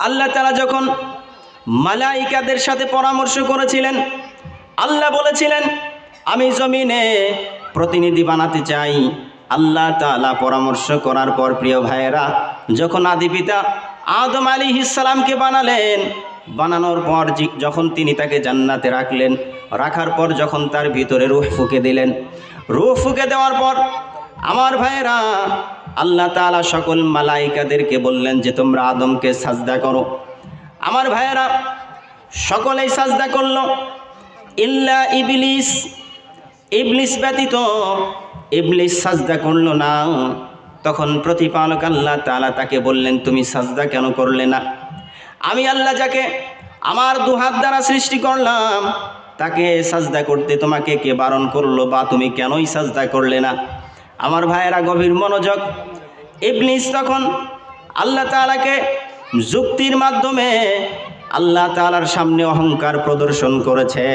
আল্লাহ তালা যখন মালাইকাদের সাথে পরামর্শ করেছিলেন, আল্লাহ বলেছিলেন, আমি জমিনে প্রতিনিধি বানাতে চাই। আল্লাহ তালা পরামর্শ করার পর প্রিয় ভাইয়েরা, যখন আদি পিতা আদম আলী ইসালামকে বানালেন, বানানোর পর যখন তিনি তাকে জান্নাতে রাখলেন, রাখার পর যখন তার ভিতরে রুহ ফুকে দিলেন, রুহ ফুকে দেওয়ার পর আমার ভাইয়েরা, আল্লাহ তাআলা সকল মালাইকাদেরকে বললেন যে তোমরা আদমকে সাজদা করো। আমার ভাইয়েরা, সকলেই সাজদা করল। ইল্লা ইবলিস ইবলিস ব্যতীত ইবলিস সাজদা করল না। তখন প্রতিপালক আল্লাহ তাআলা তাকে বললেন, তুমি সাজদা কেন করলে না? আমি আল্লাহ যাকে আমার দুহাত দ্বারা সৃষ্টি করলাম, তাকে সাজদা করতে তোমাকে কে বারণ করল বা তুমি কেনই সাজদা করলে না? আমার ভাইয়েরা গভীর মনোযোগ। ইবলিস তখন আল্লাহ তালাকে যুক্তির মাধ্যমে আল্লাহ তালার সামনে অহংকার প্রদর্শন করেছে।